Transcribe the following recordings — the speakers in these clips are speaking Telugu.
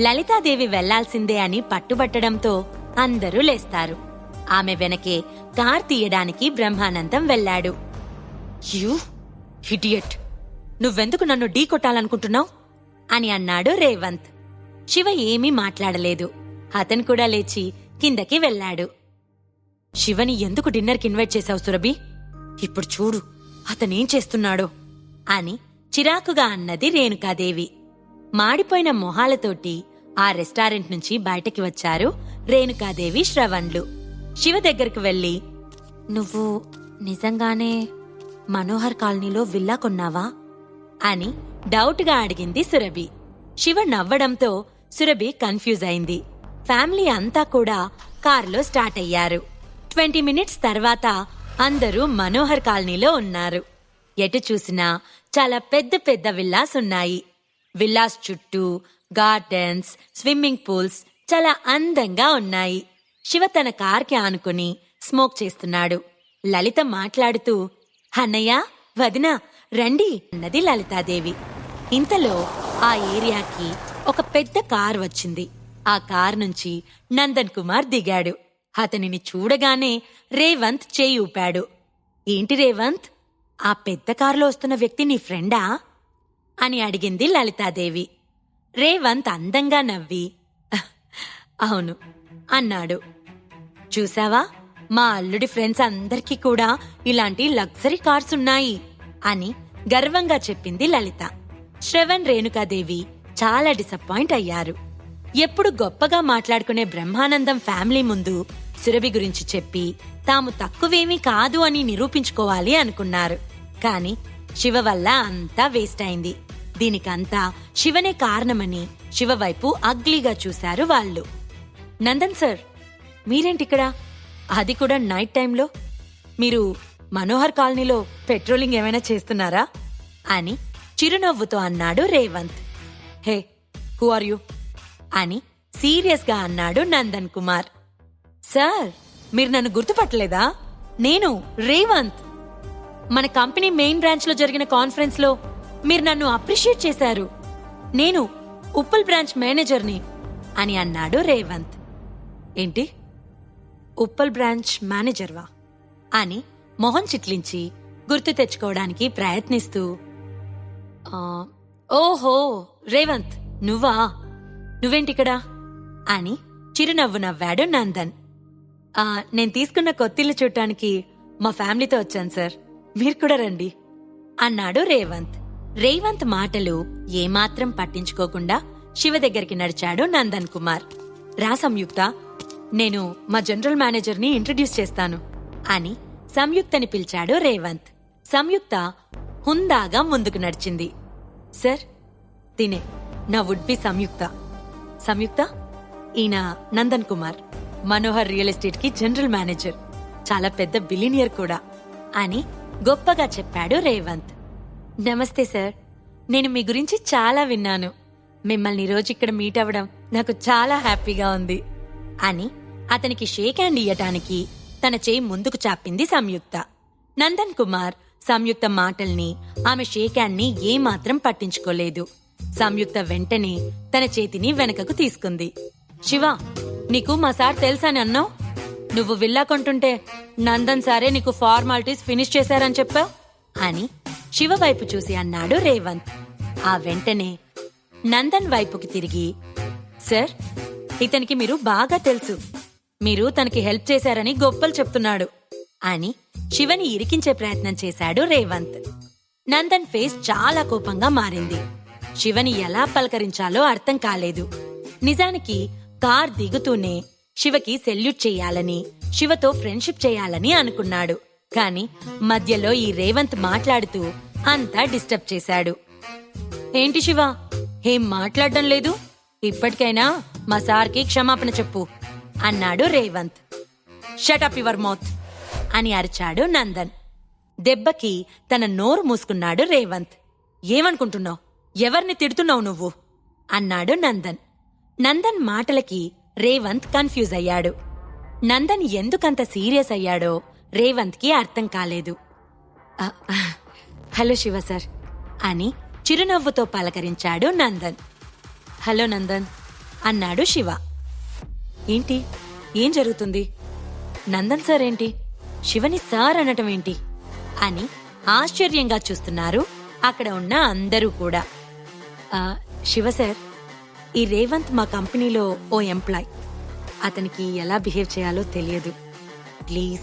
లలితాదేవి వెళ్ళాల్సిందే అని పట్టుబట్టడంతో అందరూ లేస్తారు. ఆమె వెనకే కార్ తీయడానికి బ్రహ్మానందం వెళ్ళాడు. యూ హిడియట్ నువ్వెందుకు నన్ను ఢీ కొట్టాలనుకుంటున్నావు? అని అన్నాడు రేవంత్. శివ ఏమీ మాట్లాడలేదు. అతను కూడా లేచి కిందకి వెళ్ళాడు. శివని ఎందుకు డిన్నర్కి ఇన్వైట్ చేశావు సురభి? ఇప్పుడు చూడు అతనేం చేస్తున్నాడో అని చిరాకుగా అన్నది రేణుకాదేవి. మాడిపోయిన మొహాలతోటి ఆ రెస్టారెంట్ నుంచి బయటకి వచ్చారు రేణుకాదేవి శ్రవణ్లు. శివ దగ్గరకు వెళ్ళి నువ్వు నిజంగానే మనోహర్ కాలనీలో విల్లా కొన్నావా? అని డౌట్గా అడిగింది సురభి. శివ నవ్వడంతో సురభి కన్ఫ్యూజ్ అయింది. ఫ్యామిలీ అంతా కూడా కారులో స్టార్ట్ అయ్యారు. ట్వంటీ మినిట్స్ తర్వాత అందరూ మనోహర్ కాలనీలో ఉన్నారు. ఎటు చూసినా చాలా పెద్ద పెద్ద విల్లాస్ ఉన్నాయి విల్లాస్ చుట్టూ గార్డెన్స్ స్విమ్మింగ్ పూల్స్ చాలా అందంగా ఉన్నాయి. శివ తన కార్కి ఆనుకుని స్మోక్ చేస్తున్నాడు. లలిత మాట్లాడుతూ అన్నయ్య వదిన రండి అన్నది లలితాదేవి. ఇంతలో ఆ ఏరియాకి ఒక పెద్ద కార్ వచ్చింది. ఆ కార్ నుంచి నందన్ కుమార్ దిగాడు. అతనిని చూడగానే రేవంత్ చేయి ఊపాడు. ఏంటి రేవంత్? ఆ పెద్ద కారులో వస్తున్న వ్యక్తి నీ ఫ్రెండా? అని అడిగింది లలితాదేవి. రేవంత్ అందంగా నవ్వి అవును అన్నాడు. చూసావా? మా అల్లుడి ఫ్రెండ్స్ అందరికీ కూడా ఇలాంటి లగ్జరీ కార్స్ ఉన్నాయి అని గర్వంగా చెప్పింది లలిత. శ్రవణ్ రేణుకాదేవి చాలా డిసప్పాయింట్ అయ్యారు. ఎప్పుడు గొప్పగా మాట్లాడుకునే బ్రహ్మానందం ఫ్యామిలీ ముందు సురభి గురించి చెప్పి తాము తక్కువేమీ కాదు అని నిరూపించుకోవాలి అనుకున్నారు. కాని శివ వల్ల అంతా వేస్ట్ అయింది. దీనికంతా శివనే కారణమని శివ వైపు అగ్లీగా చూశారు వాళ్ళు. నందన్ సార్ మీరేంటిక్కడ? అది కూడా నైట్ టైంలో? మీరు మనోహర్ కాలనీలో పెట్రోలింగ్ ఏమైనా చేస్తున్నారా? అని చిరునవ్వుతో అన్నాడు Revanth. Hey who are you? అని సీరియస్గా అన్నాడు నందన్ కుమార్. సార్ మీరు నన్ను గుర్తుపట్టలేదా? నేను రేవంత్. మన కంపెనీ మెయిన్ బ్రాంచ్లో జరిగిన కాన్ఫరెన్స్లో మీరు నన్ను అప్రిషియేట్ చేశారు. నేను ఉప్పల్ బ్రాంచ్ మేనేజర్ని అని అన్నాడు రేవంత్. ఏంటి? ఉప్పల్ బ్రాంచ్ మేనేజర్వా? అని మొహం చిట్లించి గుర్తు తెచ్చుకోవడానికి ప్రయత్నిస్తూ ఓహో రేవంత్ నువ్వా? నువ్వేంటిక్కడ? అని చిరునవ్వు నవ్వాడు నందన్. నేను తీసుకున్న కొత్తిల్లు చూడటానికి మా ఫ్యామిలీతో వచ్చాను సార్. మీరు కూడా రండి అన్నాడు రేవంత్. రేవంత్ మాటలు ఏమాత్రం పట్టించుకోకుండా శివ దగ్గరికి నడిచాడు నందన్ కుమార్. రా సంయుక్త నేను మా జనరల్ మేనేజర్ని ఇంట్రడ్యూస్ చేస్తాను అని సంయుక్తని పిలిచాడు రేవంత్. సంయుక్త హుందాగా ముందుకు నడిచింది. సార్ తినే నా వుడ్ బి సంయుక్త. సంయుక్త ఈయన నందన్ కుమార్ మనోహర్ రియల్ ఎస్టేట్కి జనరల్ మేనేజర్ చాలా పెద్ద బిలినియర్ కూడా అని గొప్పగా చెప్పాడు రేవంత్. నమస్తే సార్. నేను మీ గురించి చాలా విన్నాను. మిమ్మల్ని రోజు ఇక్కడ మీట్ అవ్వడం నాకు చాలా హ్యాపీగా ఉంది. అని అతనికి షేక్ హ్యాండ్ ఇయ్యటానికి తన చేయి ముందుకు చాపింది సంయుక్త. నందన్ కుమార్ సంయుక్త మాటల్ని ఆమె షేక్ హ్యాండ్ని ఏమాత్రం పట్టించుకోలేదు. సంయుక్త వెంటనే తన చేతిని వెనకకు తీసుకుంది. శివ నీకు మా సార్ తెలుసని అన్నావు? నువ్వు విల్లా కొంటుంటే నందన్ సారే నీకు ఫార్మాలిటీస్ ఫినిష్ చేశారని చెప్పావు? అని శివ వైపు చూసి అన్నాడు రేవంత్. ఆ వెంటనే నందన్ వైపుకి తిరిగి సార్ ఇతనికి మీరు బాగా తెలుసు. మీరు తనకి హెల్ప్ చేశారని గొప్పలు చెప్తున్నాడు అని శివని ఇరికించే ప్రయత్నం చేశాడు రేవంత్. నందన్ ఫేస్ చాలా కోపంగా మారింది. శివని ఎలా పలకరించాలో అర్థం కాలేదు. నిజానికి కార్ దిగుతూనే శివకి సెల్యూట్ చేయాలని శివతో ఫ్రెండ్షిప్ చేయాలని అనుకున్నాడు. కాని మధ్యలో ఈ రేవంత్ మాట్లాడుతూ అంతా డిస్టర్బ్ చేశాడు. ఏంటి శివ? ఏం మాట్లాడడం లేదు? ఇప్పటికైనా మా సార్కి క్షమాపణ చెప్పు అన్నాడు రేవంత్. షటప్ యువర్ మౌత్ అని అరిచాడు నందన్. దెబ్బకి తన నోరు మూసుకున్నాడు రేవంత్. ఏమనుకుంటున్నావు? ఎవరిని తిడుతున్నావు నువ్వు? అన్నాడు నందన్. నందన్ మాటలకి రేవంత్ కన్ఫ్యూజ్ అయ్యాడు. నందన్ ఎందుకంత సీరియస్ అయ్యాడో రేవంత్కి అర్థం కాలేదు. Hello Shiva sir. అని చిరునవ్వుతో పలకరించాడు నందన్. హలో నందన్ అన్నాడు శివ. ఏంటి? ఏం జరుగుతుంది? నందన్ సార్ ఏంటి? శివని సార్ అనటం ఏంటి? అని ఆశ్చర్యంగా చూస్తున్నారు అక్కడ ఉన్న అందరూ కూడా. శివ సార్ ఈ రేవంత్ మా కంపెనీలో ఓ ఎంప్లాయ్. అతనికి ఎలా బిహేవ్ చేయాలో తెలియదు. ప్లీజ్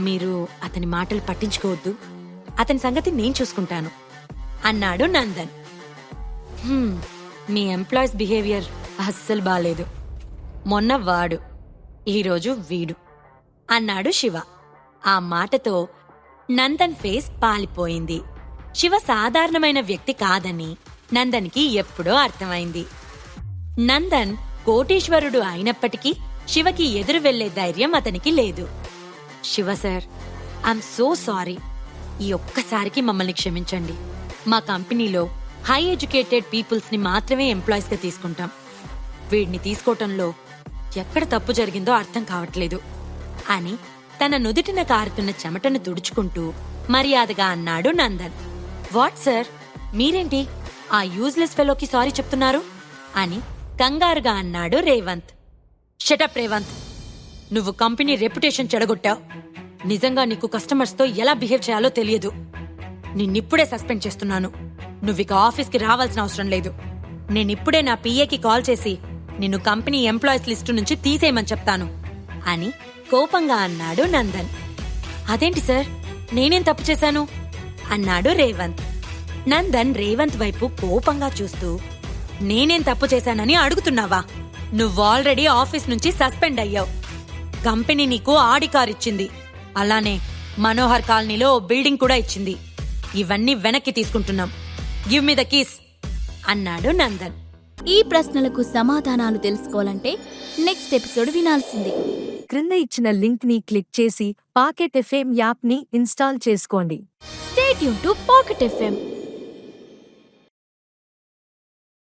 మీరు అతని మాటలు పట్టించుకోవద్దు. అతని సంగతి నేను చూసుకుంటాను. అన్నాడు నందన్. "హ్మ్, మీ ఎంప్లాయీస్ బిహేవియర్ అస్సలు బాలేదు. మొన్న వాడు ఈరోజు వీడు అన్నాడు శివ. ఆ మాటతో నందన్ ఫేస్ పాలిపోయింది. శివ సాధారణమైన వ్యక్తి కాదని నందన్కి ఎప్పుడో అర్థమైంది. నందన్ కోటీశ్వరుడు అయినప్పటికీ శివకి ఎదురు వెళ్ళే ధైర్యం అతనికి లేదు. Shiva sir I'm so sorry ఈ ఒక్కసారికి మమ్మల్ని క్షమించండి. మా కంపెనీలో హై ఎడ్యుకేటెడ్ పీపుల్స్ని మాత్రమే ఎంప్లాయీస్గా తీసుకుంటాం. వీడిని తీసుకోవటంలో ఎక్కడ తప్పు జరిగిందో అర్థం కావట్లేదు. అని తన నుదుటిన కారుతున్న చెమటను తుడుచుకుంటూ మర్యాదగా అన్నాడు నందన్. వాట్ సార్ మీరేంటి? ఆ యూజ్లెస్ ఫెలోకి సారీ చెప్తున్నారు? అని కంగారుగా అన్నాడు రేవంత్. షటప్ రేవంత్. నువ్వు కంపెనీ రెప్యుటేషన్ చెడగొట్టావు. నిజంగా నీకు కస్టమర్స్తో ఎలా బిహేవ్ చేయాలో తెలియదు. నిన్నిప్పుడే సస్పెండ్ చేస్తున్నాను. నువ్విక ఆఫీస్కి రావాల్సిన అవసరం లేదు. నేనిప్పుడే నా పిఏకి కాల్ చేసి నిన్ను కంపెనీ ఎంప్లాయీస్ లిస్టు నుంచి తీసేయమని చెప్తాను. అని కోపంగా అన్నాడు నందన్. అదేంటి సార్? నేనేం తప్పు చేశాను? అన్నాడు రేవంత్. నందన్ రేవంత్ వైపు కోపంగా చూస్తూ నేనేం తప్పు చేశానని అడుగుతున్నావా? నువ్వు ఆల్రెడీ ఆఫీస్ నుంచి సస్పెండ్ అయ్యావు. కంపెనీ నీకు ఆడి కార్ ఇచ్చింది అలానే మనోహర్ కాలనీలో బిల్డింగ్ కూడా ఇచ్చింది. ఇవన్నీ వెనక్కి తీసుకుంటున్నాం. గివ్ మీ ద కీస్ అన్నాడు నందన్. ఈ ప్రశ్నలకు సమాధానాలు తెలుసుకోవాలంటే నెక్స్ట్ ఎపిసోడ్ వినాల్సిందే. క్రింద ఇచ్చిన లింక్ని క్లిక్ చేసి పాకెట్ ఎఫ్ఎం యాప్ని ఇన్స్టాల్ చేసుకోండి. స్టేట్ యూన్ టు పాకెట్ ఎఫ్ఎం.